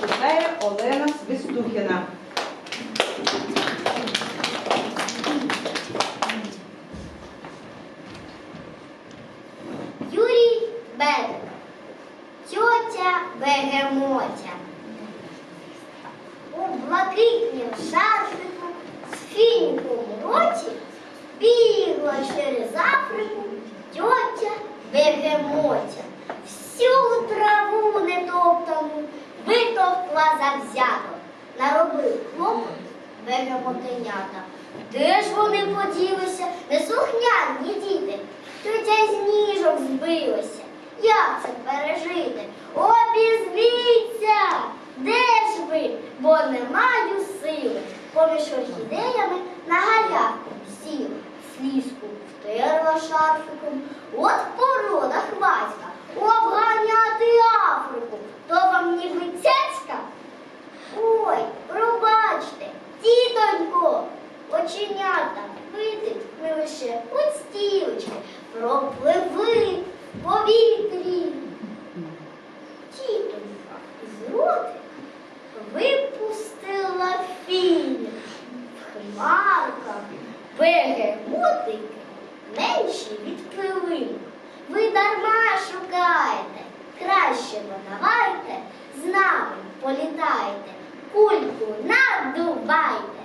читає Олена Свистухіна. Юрій Бедик, тьотя Бегемотя. У блакитнім шарфику з фіньком у роті бігла через Африку тьотя Бегемотя. Всю траву нетоптану витовкла завзято, наробив хлопот бегемотенята. Де ж вони поділися? Неслухняні діти, тетя з ніжок збилася. Як це пережити? Обізвіться! Де ж ви? Бо не маю сили. Поміж орхідеями на галявку сіла, слізку втерла шарфиком. От тітонько, оченята видить ми лише от стілочки, пропливли в повітрі. Тітонька з ротика випустила фіни. В хмарках бегемотики менші від пилинок. Ви дарма шукаєте, краще надавайте, з нами політайте, кульку надувайте.